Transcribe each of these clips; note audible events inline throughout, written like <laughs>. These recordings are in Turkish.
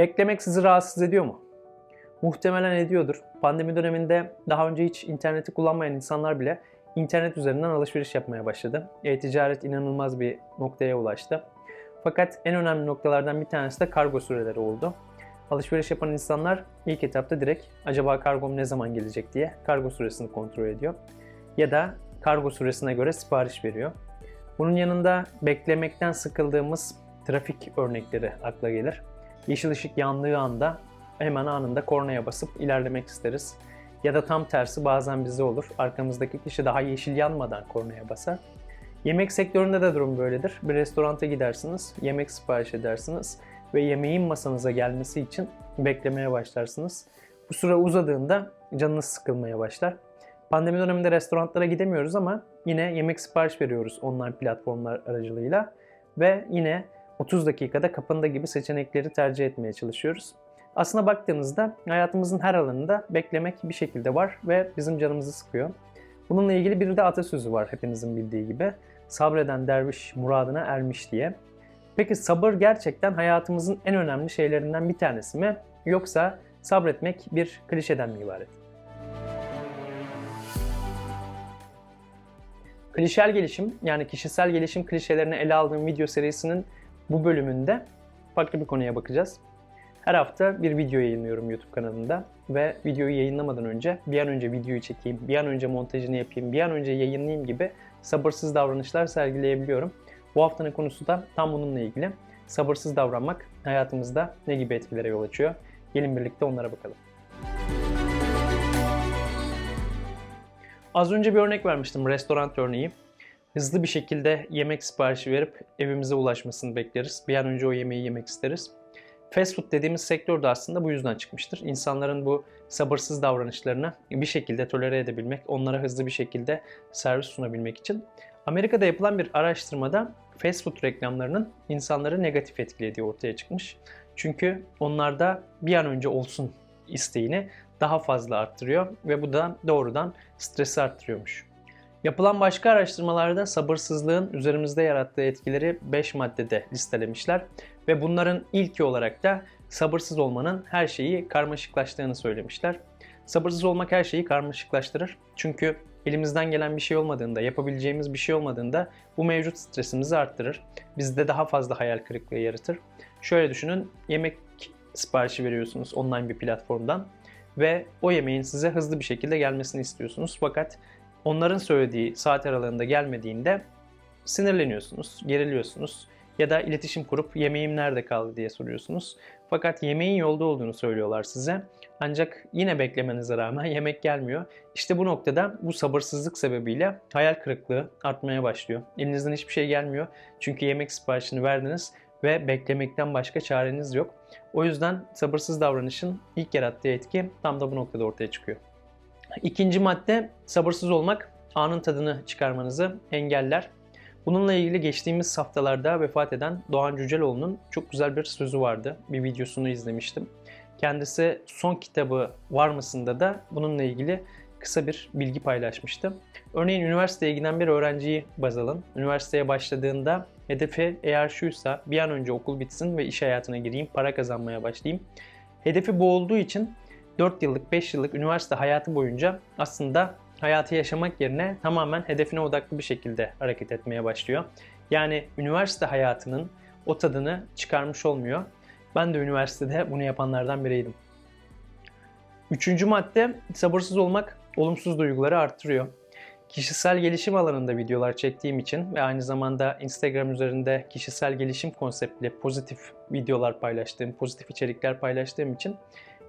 Beklemek sizi rahatsız ediyor mu? Muhtemelen ediyordur. Pandemi döneminde daha önce hiç interneti kullanmayan insanlar bile internet üzerinden alışveriş yapmaya başladı. E-ticaret inanılmaz bir noktaya ulaştı. Fakat en önemli noktalardan bir tanesi de kargo süreleri oldu. Alışveriş yapan insanlar ilk etapta direkt acaba kargom ne zaman gelecek diye kargo süresini kontrol ediyor. Ya da kargo süresine göre sipariş veriyor. Bunun yanında beklemekten sıkıldığımız trafik örnekleri akla gelir. Yeşil ışık yandığı anda hemen anında kornaya basıp ilerlemek isteriz. Ya da tam tersi bazen bize olur. Arkamızdaki kişi daha yeşil yanmadan kornaya basar. Yemek sektöründe de durum böyledir. Bir restoranta gidersiniz, yemek sipariş edersiniz ve yemeğin masanıza gelmesi için beklemeye başlarsınız. Bu süre uzadığında canınız sıkılmaya başlar. Pandemi döneminde restoranlara gidemiyoruz ama yine yemek sipariş veriyoruz online platformlar aracılığıyla ve yine 30 dakikada kapında gibi seçenekleri tercih etmeye çalışıyoruz. Aslına baktığınızda hayatımızın her alanında beklemek bir şekilde var ve bizim canımızı sıkıyor. Bununla ilgili bir de atasözü var hepinizin bildiği gibi. Sabreden derviş muradına ermiş diye. Peki sabır gerçekten hayatımızın en önemli şeylerinden bir tanesi mi? Yoksa sabretmek bir klişeden mi ibaret? Klişel gelişim yani kişisel gelişim klişelerini ele aldığım video serisinin bu bölümünde farklı bir konuya bakacağız. Her hafta bir video yayınlıyorum YouTube kanalımda ve videoyu yayınlamadan önce bir an önce videoyu çekeyim, bir an önce montajını yapayım, bir an önce yayınlayayım gibi sabırsız davranışlar sergileyebiliyorum. Bu haftanın konusu da tam bununla ilgili. Sabırsız davranmak hayatımızda ne gibi etkilere yol açıyor? Gelin birlikte onlara bakalım. Az önce bir örnek vermiştim, restoran örneği. Hızlı bir şekilde yemek siparişi verip evimize ulaşmasını bekleriz. Bir an önce o yemeği yemek isteriz. Fast food dediğimiz sektör de aslında bu yüzden çıkmıştır. İnsanların bu sabırsız davranışlarını bir şekilde tolere edebilmek, onlara hızlı bir şekilde servis sunabilmek için. Amerika'da yapılan bir araştırmada fast food reklamlarının insanları negatif etkilediği ortaya çıkmış. Çünkü onlarda bir an önce olsun isteğini daha fazla arttırıyor ve bu da doğrudan stresi arttırıyormuş. Yapılan başka araştırmalarda sabırsızlığın üzerimizde yarattığı etkileri 5 maddede listelemişler ve bunların ilki olarak da sabırsız olmanın her şeyi karmaşıklaştığını söylemişler. Sabırsız olmak her şeyi karmaşıklaştırır. Çünkü elimizden gelen bir şey olmadığında, yapabileceğimiz bir şey olmadığında bu mevcut stresimizi arttırır. Bizde daha fazla hayal kırıklığı yaratır. Şöyle düşünün, yemek siparişi veriyorsunuz online bir platformdan ve o yemeğin size hızlı bir şekilde gelmesini istiyorsunuz. Fakat onların söylediği saat aralığında gelmediğinde sinirleniyorsunuz, geriliyorsunuz ya da iletişim kurup yemeğim nerede kaldı diye soruyorsunuz. Fakat yemeğin yolda olduğunu söylüyorlar size. Ancak yine beklemenize rağmen <laughs> yemek gelmiyor. İşte bu noktada bu sabırsızlık sebebiyle hayal kırıklığı artmaya başlıyor. Elinizden hiçbir şey gelmiyor. Çünkü yemek siparişini verdiniz ve beklemekten başka çareniz yok. O yüzden sabırsız davranışın ilk yarattığı etki tam da bu noktada ortaya çıkıyor. İkinci madde sabırsız olmak anın tadını çıkarmanızı engeller. Bununla ilgili geçtiğimiz haftalarda vefat eden Doğan Cüceloğlu'nun çok güzel bir sözü vardı. Bir videosunu izlemiştim. Kendisi son kitabı Var mısında da bununla ilgili kısa bir bilgi paylaşmıştı. Örneğin üniversiteye giden bir öğrenciyi baz alın. Üniversiteye başladığında hedefi eğer şuysa bir an önce okul bitsin ve iş hayatına gireyim, para kazanmaya başlayayım. Hedefi bu olduğu için 4 yıllık, 5 yıllık üniversite hayatı boyunca aslında hayatı yaşamak yerine tamamen hedefine odaklı bir şekilde hareket etmeye başlıyor. Yani üniversite hayatının o tadını çıkarmış olmuyor. Ben de üniversitede bunu yapanlardan biriydim. Üçüncü madde sabırsız olmak olumsuz duyguları arttırıyor. Kişisel gelişim alanında videolar çektiğim için ve aynı zamanda Instagram üzerinde kişisel gelişim konseptli pozitif videolar paylaştığım, pozitif içerikler paylaştığım için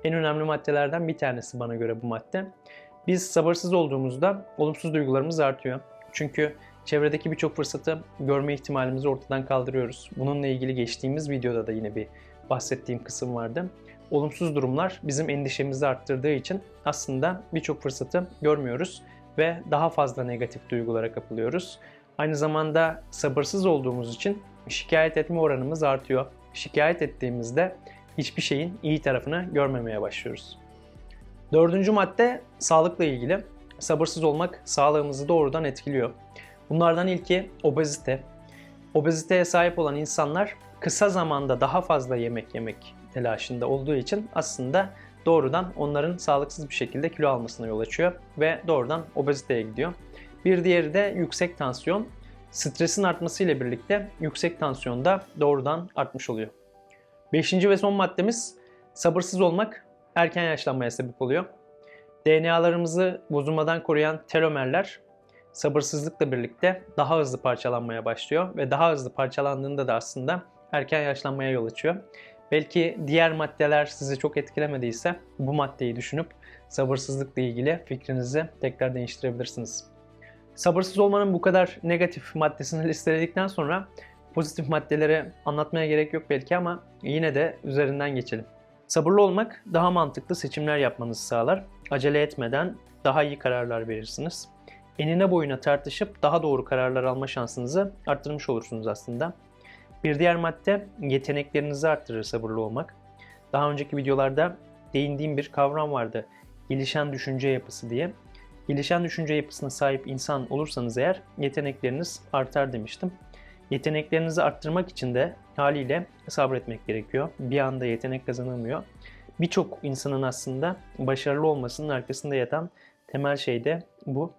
en önemli maddelerden bir tanesi bana göre bu madde. Biz sabırsız olduğumuzda olumsuz duygularımız artıyor. Çünkü çevredeki birçok fırsatı görme ihtimalimizi ortadan kaldırıyoruz. Bununla ilgili geçtiğimiz videoda da yine bir bahsettiğim kısım vardı. Olumsuz durumlar bizim endişemizi arttırdığı için aslında birçok fırsatı görmüyoruz ve daha fazla negatif duygulara kapılıyoruz. Aynı zamanda sabırsız olduğumuz için şikayet etme oranımız artıyor. Şikayet ettiğimizde hiçbir şeyin iyi tarafını görmemeye başlıyoruz. Dördüncü madde sağlıkla ilgili. Sabırsız olmak sağlığımızı doğrudan etkiliyor. Bunlardan ilki obezite. Obeziteye sahip olan insanlar kısa zamanda daha fazla yemek yemek telaşında olduğu için aslında doğrudan onların sağlıksız bir şekilde kilo almasına yol açıyor ve doğrudan obeziteye gidiyor. Bir diğeri de yüksek tansiyon. Stresin artmasıyla birlikte yüksek tansiyon da doğrudan artmış oluyor. Beşinci ve son maddemiz sabırsız olmak erken yaşlanmaya sebep oluyor. DNA'larımızı bozulmadan koruyan telomerler sabırsızlıkla birlikte daha hızlı parçalanmaya başlıyor ve daha hızlı parçalandığında da aslında erken yaşlanmaya yol açıyor. Belki diğer maddeler sizi çok etkilemediyse bu maddeyi düşünüp sabırsızlıkla ilgili fikrinizi tekrar değiştirebilirsiniz. Sabırsız olmanın bu kadar negatif maddesini <laughs> listeledikten sonra pozitif maddeleri anlatmaya gerek yok belki ama yine de üzerinden geçelim. Sabırlı olmak daha mantıklı seçimler yapmanızı sağlar. Acele etmeden daha iyi kararlar verirsiniz. Enine boyuna tartışıp daha doğru kararlar alma şansınızı arttırmış olursunuz aslında. Bir diğer madde yeteneklerinizi arttırır sabırlı olmak. Daha önceki videolarda değindiğim bir kavram vardı. Gelişen düşünce yapısı diye. Gelişen düşünce yapısına sahip insan olursanız eğer yetenekleriniz artar demiştim. Yeteneklerinizi arttırmak için de haliyle sabretmek gerekiyor. Bir anda yetenek kazanılmıyor. Birçok insanın aslında başarılı olmasının arkasında yatan temel şey de bu.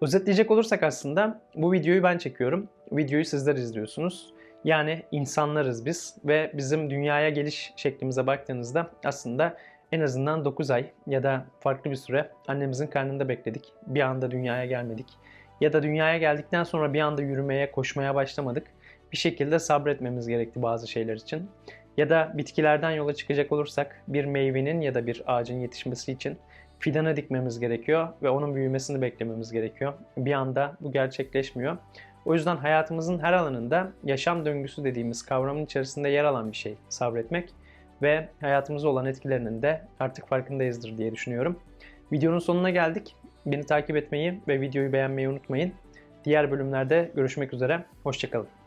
Özetleyecek olursak aslında bu videoyu ben çekiyorum. Videoyu sizler izliyorsunuz. Yani insanlarız biz ve bizim dünyaya geliş şeklimize baktığınızda aslında en azından 9 ay ya da farklı bir süre annemizin karnında bekledik. Bir anda dünyaya gelmedik. Ya da dünyaya geldikten sonra bir anda yürümeye, koşmaya başlamadık. Bir şekilde sabretmemiz gerekti bazı şeyler için. Ya da bitkilerden yola çıkacak olursak bir meyvenin ya da bir ağacın yetişmesi için fidana dikmemiz gerekiyor ve onun büyümesini beklememiz gerekiyor. Bir anda bu gerçekleşmiyor. O yüzden hayatımızın her alanında yaşam döngüsü dediğimiz kavramın içerisinde yer alan bir şey sabretmek ve hayatımıza olan etkilerinin de artık farkındayızdır diye düşünüyorum. Videonun sonuna geldik. Beni takip etmeyi ve videoyu beğenmeyi unutmayın. Diğer bölümlerde görüşmek üzere. Hoşçakalın.